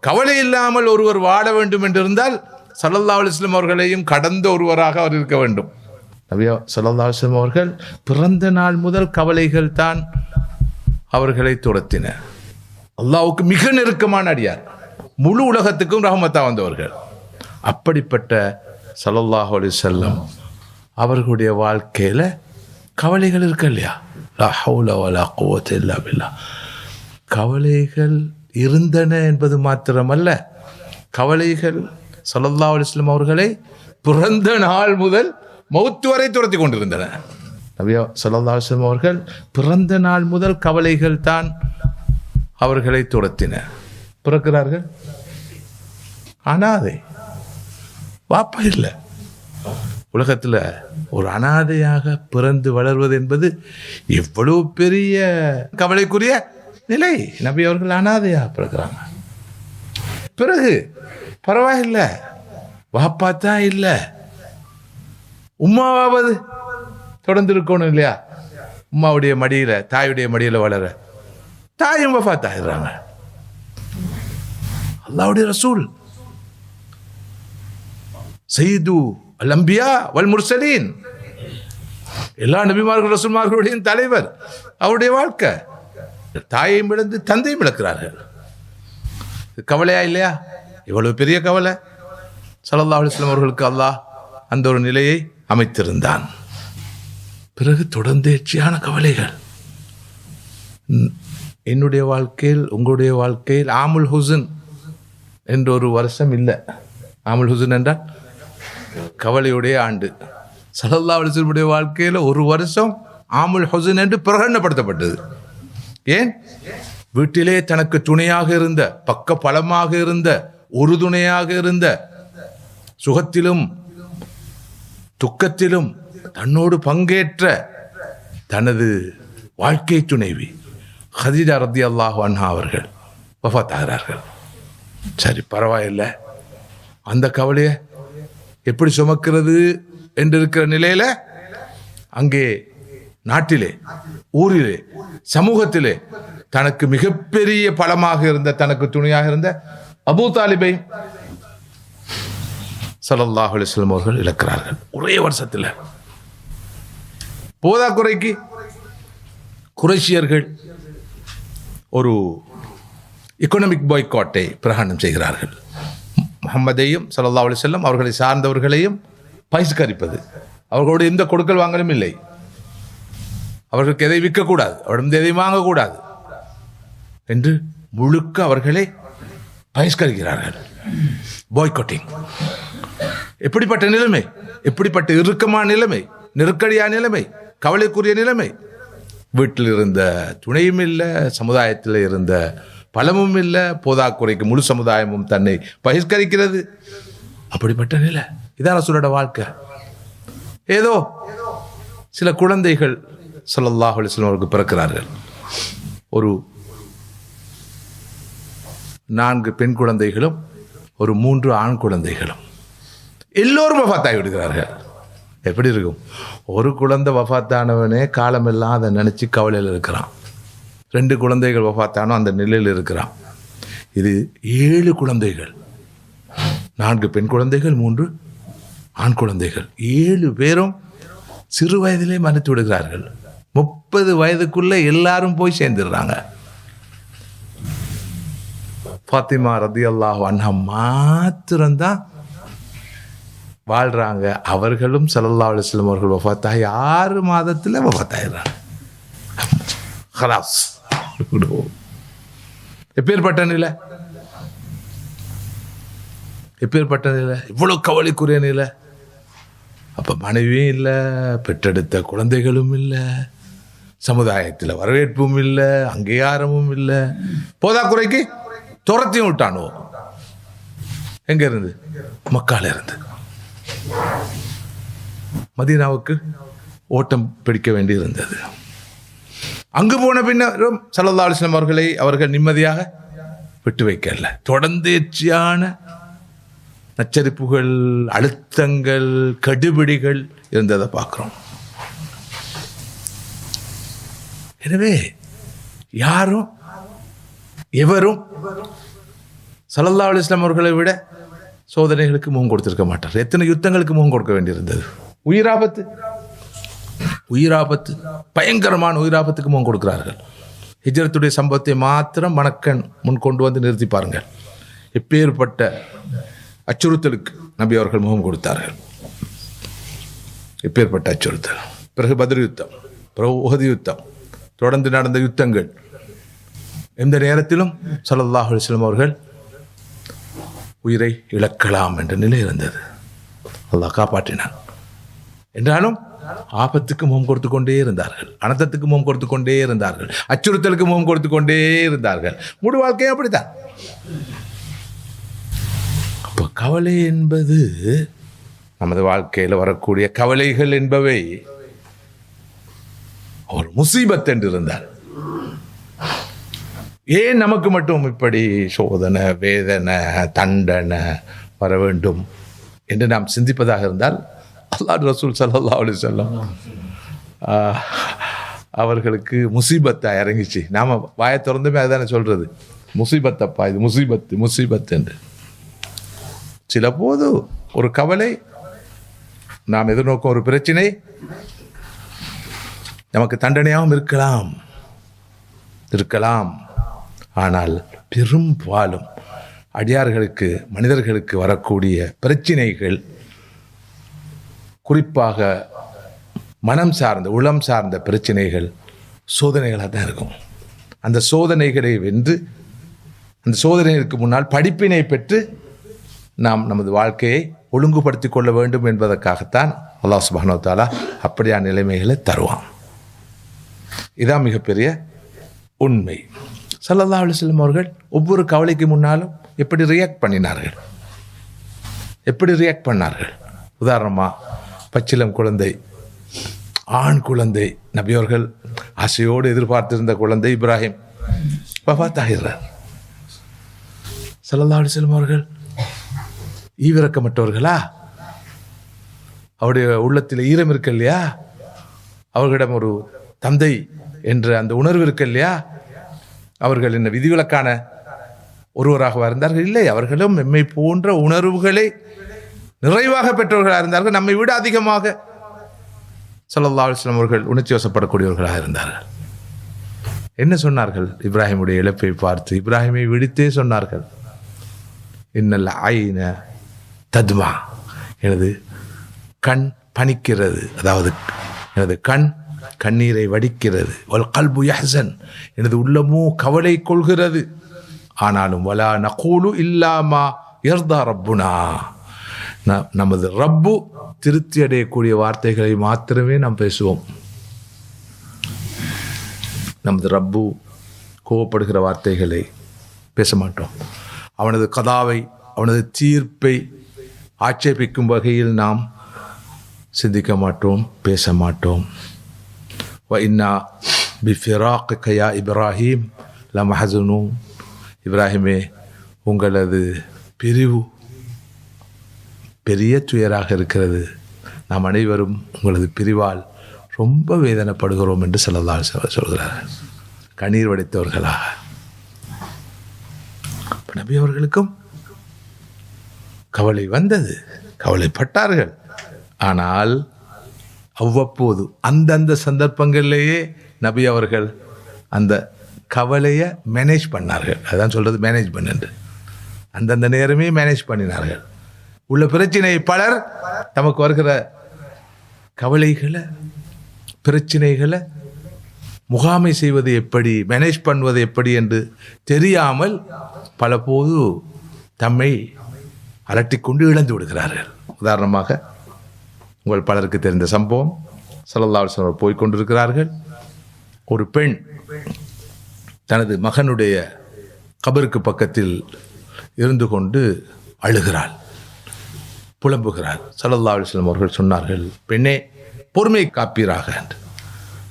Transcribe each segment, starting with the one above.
கவலை இல்லாமல் ஒருவர் வாழ வேண்டும் என்றிருந்தால் சல்லல்லா அலிஸ்லாம் அவர்களையும் கடந்த ஒருவராக அவர் இருக்க வேண்டும். நபியா சல்லல்லா அலுவலம் அவர்கள் பிறந்த நாள் முதல் கவலைகள் தான் அவர்களை துரத்தின. அல்லாவுக்கு மிக நெருக்கமான அடியார். முழு உலகத்துக்கும் ரஹமத்தா வந்தவர்கள். அப்படிப்பட்ட சல்லல்லாஹு அலி செல்லம் அவர்களுடைய வாழ்க்கையில் கவலைகள் இருக்கு இல்லையா? லா ஹவுல வலா குவத்த கவலைகள் இருந்தன என்பது மாத்திரமல்ல. கவலைகள் சல்லல்லாஹு அலைஹி அவர்களை பிறந்த நாள் முதல் மௌத்து வரை துரத்தி கொண்டிருந்தன. நபியா சல்லா அலைஹி அவர்கள் பிறந்த நாள் முதல் கவலைகள் தான் அவர்களை துரத்தின. பிறக்கிறார்கள்? அனாதை. வாப்பா இல்லை. உலகத்தில் ஒரு அனாதையாக பிறந்து வளர்வது என்பது எவ்வளவு பெரிய கவலைக்குரிய நிலை. நபி அவர்கள் அனாதையாக பிறக்கிறாங்க. பிறகு பரவாயில்லை. வாப்பா தான் இல்லை. உமாவாவது தொடர்ந்து இருக்கணும் இல்லையா? உமாவுடைய மடியில் தாயுடைய மடியில் வளர. தாயும் வஃபாத் ஆயிடுறாங்க அல்லாவுடைய ரசூல். செய்து அலம்பியா அம்பியா வல் முர்சலீன் எல்லா நபிமார்கள் ரசூல்மார்களுடைய தலைவர். அவருடைய வாழ்க்கை. தாயையும் இழந்து தந்தையும் இழக்கிறார்கள். கவலையா இல்லையா? இவ்வளவு பெரிய கவலை. சல்லல்லாஹு அலைஹி அவர்களுக்கு அல்லாஹ் அந்த ஒரு நிலையை அமைத்திருந்தான். பிறகு தொடர்ந்தேர்ச்சியான கவலைகள். என்னுடைய வாழ்க்கையில் உங்களுடைய வாழ்க்கையில் ஆமுல் ஹுசன் என்ற ஒரு வருஷம் இல்லை. ஆமுல் ஹுசன் என்றால் கவலையுடைய ஆண்டு. சல்லல்லா அலிஸ்லமுடைய வாழ்க்கையில் ஒரு வருஷம் ஆமுல் ஹுசன் என்று பிரகடனப்படுத்தப்பட்டது. ஏன்? வீட்டிலே தனக்கு துணையாக இருந்த பக்க பலமாக இருந்த ஒரு துணையாக இருந்த சுகத்திலும் துக்கத்திலும் தன்னோடு பங்கேற்ற தனது வாழ்க்கை துணைவி ஹதீஜா ரத்தி அல்லாஹ் அன்ஹா அவர்கள் வஃத்தாகிறார்கள். சரி பரவாயில்ல. அந்த கவலையை எப்படி சுமக்கிறது என்று இருக்கிற நிலையில அங்கே நாட்டிலே ஊரிலே சமூகத்திலே தனக்கு மிகப்பெரிய பலமாக இருந்த தனக்கு துணையாக இருந்த அபூ தாலிபை சலல்லாஹ் அலிஸ்லம் அவர்கள் இழக்கிறார்கள். ஒரே வருஷத்தில். போதாக்குறைக்கு குரேஷியர்கள் ஒரு எக்கனாமிக் பாய்காட்டை பிரகடனம் செய்கிறார்கள். முகமதையும் ஸல்லல்லாஹு அலி செல்லம் அவர்களை சார்ந்தவர்களையும் பகிஷ்கரிப்பது. அவர்களோடு எந்த கொடுக்கல் வாங்கலும் இல்லை. அவர்களுக்கு எதை விற்கக்கூடாது. அவரிடம் எதை வாங்கக்கூடாது. என்று முழுக்க அவர்களை பகிஷ்கரிக்கிறார்கள். பாய்காட்டிங் எப்படிப்பட்ட நிலைமை? எப்படிப்பட்ட இறுக்கமான நிலைமை? நெருக்கடியான நிலைமை? கவலைக்குரிய நிலைமை? வீட்டில் இருந்த துணையும் இல்லை சமுதாயத்தில் இருந்த பலமும் இல்லை போதாக்குறைக்கு முழு சமுதாயமும் தன்னை பகிஷ்கரிக்கிறது. அப்படிப்பட்ட நிலை. இதான் சொல்லோட வாழ்க்கை. ஏதோ சில குழந்தைகள் ஸல்லல்லாஹு அலைஹி அவருக்கு பிறக்கிறார்கள். ஒரு நான்கு பெண் குழந்தைகளும் ஒரு மூன்று ஆண் குழந்தைகளும். எல்லோரும் வஃபாத்தாகி விடுகிறார்கள். எப்படி இருக்கும்? ஒரு குழந்தை வஃபாத்தானவனே காலமெல்லாம் அதை நினச்சி கவலையில் இருக்கிறான். ரெண்டு குழந்தைகள் வஃபாத்தானோ அந்த நிலையில் இருக்கிறான். இது ஏழு குழந்தைகள். நான்கு பெண் குழந்தைகள் மூன்று ஆண் குழந்தைகள். ஏழு பேரும் சிறு வயதிலே மறைத்து விடுகிறார்கள். முப்பது வயதுக்குள்ளே எல்லாரும் போய் சேர்ந்துடுறாங்க. ஃபாத்திமா ரதி அல்லாஹ் அண்ணா மாத்திரம்தான் வாழ்கிறாங்க அவர்களும் சல்லல்லா அலுவலம் அவர்கள் வஃத்தாகி ஆறு மாதத்தில் வஃபாத்தாயிடுறாங்க ஹலாஸ். எப்பேற்பட்ட நிலை? எப்பேற்பட்ட நிலை? இவ்வளோ கவலைக்குரிய நிலை? அப்போ மனைவியும் இல்லை பெற்றெடுத்த குழந்தைகளும் இல்லை. சமுதாயத்தில் வரவேற்பும் இல்லை அங்கீகாரமும் இல்லை. போதாக்குறைக்கு துரத்தியும் விட்டானுவோம் எங்க இருந்து? மக்கால இருந்து. மதீனாவுக்கு ஓட்டம் பிடிக்க வேண்டி இருந்தது. அங்கு போன பின்னரும் சல்லல்லா அலிஸ்லாம் அவர்களை அவர்கள் நிம்மதியாக விட்டு வைக்கல. தொடர்ந்துச்சியான நச்சரிப்புகள் அழுத்தங்கள் கடுபிடிகள் இருந்ததை பார்க்குறோம். எனவே யாரும் எவரும் சல்லல்லா அலிஸ்லாம் அவர்களை விட சோதனைகளுக்கு முகம் கொடுத்திருக்க மாட்டார். எத்தனை யுத்தங்களுக்கு முகம் கொடுக்க வேண்டியிருந்தது? உயிராபத்து உயிராபத்து பயங்கரமான உயிராபத்துக்கு முகம் கொடுக்கிறார்கள். ஹிஜரத்துடைய சம்பவத்தை மாத்திரம் மணக்கண் முன் கொண்டு வந்து நிறுத்தி பாருங்கள். எப்பேற்பட்ட அச்சுறுத்தலுக்கு நபி அவர்கள் முகம் கொடுத்தார்கள். எப்பேற்பட்ட அச்சுறுத்தல்? பிறகு பதில் யுத்தம் பிறகு உகதி யுத்தம் தொடர்ந்து நடந்த யுத்தங்கள். எந்த நேரத்திலும் ஸல்லல்லாஹு அலைஹி அவர்கள் உயிரை இழக்கலாம் என்ற நிலை இருந்தது. அல்லாஹ் காப்பாற்றினான். என்றாலும் ஆபத்துக்கு முகம் கொடுத்து கொண்டே இருந்தார்கள். அனந்தத்துக்கு முகம் கொடுத்து கொண்டே இருந்தார்கள். அச்சுறுத்தலுக்கு முகம் கொடுத்து கொண்டே இருந்தார்கள். முழு வாழ்க்கையும் அப்படித்தான். அப்போ கவலை என்பது நமது வாழ்க்கையில் வரக்கூடிய கவலைகள் என்பவை ஒரு முசீபத் என்று இருந்தார் ஏன் நமக்கு மட்டும் இப்படி சோதனை வேதனை தண்டனை வர வேண்டும் என்று நாம் சிந்திப்பதாக இருந்தால் அல்லாஹ் ரசூல் சல்லா அலி சொல்லம் அவர்களுக்கு முசீபத்தா இறங்கிச்சு. நாம் வாயை திறந்துமே அதுதானே சொல்கிறது முசீபத்தப்பா இது முசீபத்து முசீபத் என்று. சில போது ஒரு கவலை நாம் எதிர்நோக்கும் ஒரு பிரச்சனை நமக்கு தண்டனையாகவும் இருக்கலாம். இருக்கலாம். ஆனால் பெரும்பாலும் அடியார்களுக்கு மனிதர்களுக்கு வரக்கூடிய பிரச்சினைகள் குறிப்பாக மனம் சார்ந்த உளம் சார்ந்த பிரச்சனைகள் சோதனைகளாக தான் இருக்கும். அந்த சோதனைகளை வென்று அந்த சோதனைகளுக்கு முன்னால் படிப்பினை பெற்று நாம் நமது வாழ்க்கையை ஒழுங்குபடுத்தி கொள்ள வேண்டும் என்பதற்காகத்தான் அல்லாஹ் சுப்ஹானஹு தாலா அப்படியான நிலைமைகளை தருவான். இதான் மிகப்பெரிய உண்மை. சல்லல்லா அலிஸ்லம் அவர்கள் ஒவ்வொரு கவலைக்கு முன்னாலும் எப்படி ரியாக்ட் பண்ணினார்கள்? எப்படி ரியாக்ட் பண்ணார்கள்? உதாரணமாக பச்சிலம் குழந்தை ஆண் குழந்தை நபியவர்கள் ஆசையோடு எதிர்பார்த்திருந்த குழந்தை இப்ராஹிம் வஃபாத்தாகிறார் ஸல்லல்லாஹு அலைஹி அவர்கள் ஈவிரக்கமற்றவர்களா? அவருடைய உள்ளத்தில் ஈரம் இருக்கு இல்லையா? அவர்களிடம் ஒரு தந்தை என்ற அந்த உணர்வு இருக்கு இல்லையா? அவர்கள் என்ன விதிவிலக்கான ஒருவராக இருந்தார்கள்? இல்லை அவர்களும் எம்மை போன்ற உணர்வுகளை நிறைவாக பெற்றவர்களாக இருந்தார்கள். நம்மை விட அதிகமாக ஸல்லல்லாஹு அலைஹி அவர்கள் உணர்ச்சி வசப்படக்கூடியவர்களாக இருந்தார்கள். என்ன சொன்னார்கள்? இப்ராஹிமுடைய இழப்பை பார்த்து இப்ராஹிமை விடுத்தே சொன்னார்கள். இன்னல் ஐன தத்மா. எனது கண் பணிக்கிறது. அதாவது எனது கண் கண்ணீரை வடிக்கிறது. வல் கல்பு யஹசன். எனது உள்ளமோ கவலை கொள்கிறது. ஆனாலும் வலா நகூலு இல்லாமா யர்தா ரப்புனா. நமது ரப்பு திருப்தி அடையக்கூடிய வார்த்தைகளை மாத்திரமே நாம் பேசுவோம். நமது ரப்பு கோவப்படுகிற வார்த்தைகளை பேச மாட்டோம். அவனது கதாவை அவனது தீர்ப்பை ஆட்சேபிக்கும் வகையில் நாம் சிந்திக்க மாட்டோம் பேச மாட்டோம். இன்னா பிஃபிராக் கயா இப்ராஹிம் லம் ஹசனும் இப்ராஹிமே உங்களது பிரிவு பெரிய துயராக இருக்கிறது. நாம் அனைவரும் உங்களது பிரிவால் ரொம்ப வேதனைப்படுகிறோம் என்று சிலதால் சொல்கிறார். கண்ணீர் வடித்தவர்களாக. நபி அவர்களுக்கும் கவலை வந்தது. கவலைப்பட்டார்கள். ஆனால் அவ்வப்போது அந்தந்த சந்தர்ப்பங்களிலேயே நபி அவர்கள் அந்த கவலையை மேனேஜ் பண்ணார்கள். அதான் சொல்கிறது மேனேஜ் என்று. அந்தந்த நேரமே மேனேஜ் பண்ணினார்கள். உள்ள பிரச்சனை பலர் தமக்கு வருகிற கவலைகளை பிரச்சனைகளை முகாமை செய்வது எப்படி மேனேஜ் பண்ணுவது எப்படி என்று தெரியாமல் பலபோது தம்மை அலட்டிக்கொண்டு இழந்து விடுகிறார்கள். உதாரணமாக உங்கள் பலருக்கு தெரிந்த சம்பவம். ஸல்லல்லாஹு அலைஹி போய் கொண்டிருக்கிறார்கள். ஒரு பெண் தனது மகனுடைய கபருக்கு பக்கத்தில் இருந்து கொண்டு அழுகிறாள். புலம்புகிறார் ஸல்லல்லாஹு அலைஹி அவர்கள் சொன்னார்கள் பெண்ணே பொறுமை காப்பீராக. என்று.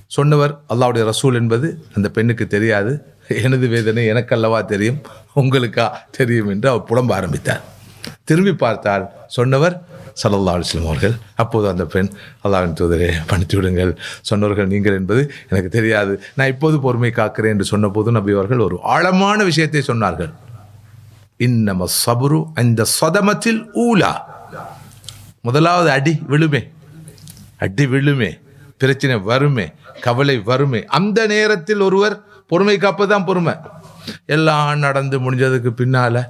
சொன்னவர் அல்லாவுடைய ரசூல் என்பது அந்த பெண்ணுக்கு தெரியாது. எனது வேதனை எனக்கல்லவா தெரியும்? உங்களுக்கா தெரியும்? என்று அவர் புலம்ப ஆரம்பித்தார். திரும்பி பார்த்தால் சொன்னவர் ஸல்லல்லாஹு அவர்கள் அப்போது அந்த பெண் அல்லாவின் தூதரே பணித்து விடுங்கள். சொன்னவர்கள் நீங்கள் என்பது எனக்கு தெரியாது. நான் இப்போது பொறுமை காக்கிறேன் என்று சொன்னபோது நபி அவர்கள் ஒரு ஆழமான விஷயத்தை சொன்னார்கள். இன்னம சபுரு அந்த சொதமத்தில் ஊலா. முதலாவது அடி விழுமே. அடி விழுமே. பிரச்சனை வருமே. கவலை வருமே. அந்த நேரத்தில் ஒருவர் பொறுமை காப்பதுதான் பொறுமை. எல்லாம் நடந்து முடிஞ்சதுக்கு பின்னால்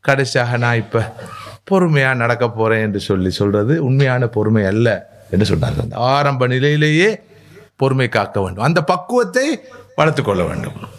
கடைசியாக நான் இப்போ பொறுமையா நடக்க போறேன் என்று சொல்லி சொல்றது உண்மையான பொறுமை அல்ல என்று சொன்னார்கள். அந்த ஆரம்ப நிலையிலேயே பொறுமை காக்க வேண்டும். அந்த பக்குவத்தை வளர்த்துக்கொள்ள வேண்டும்.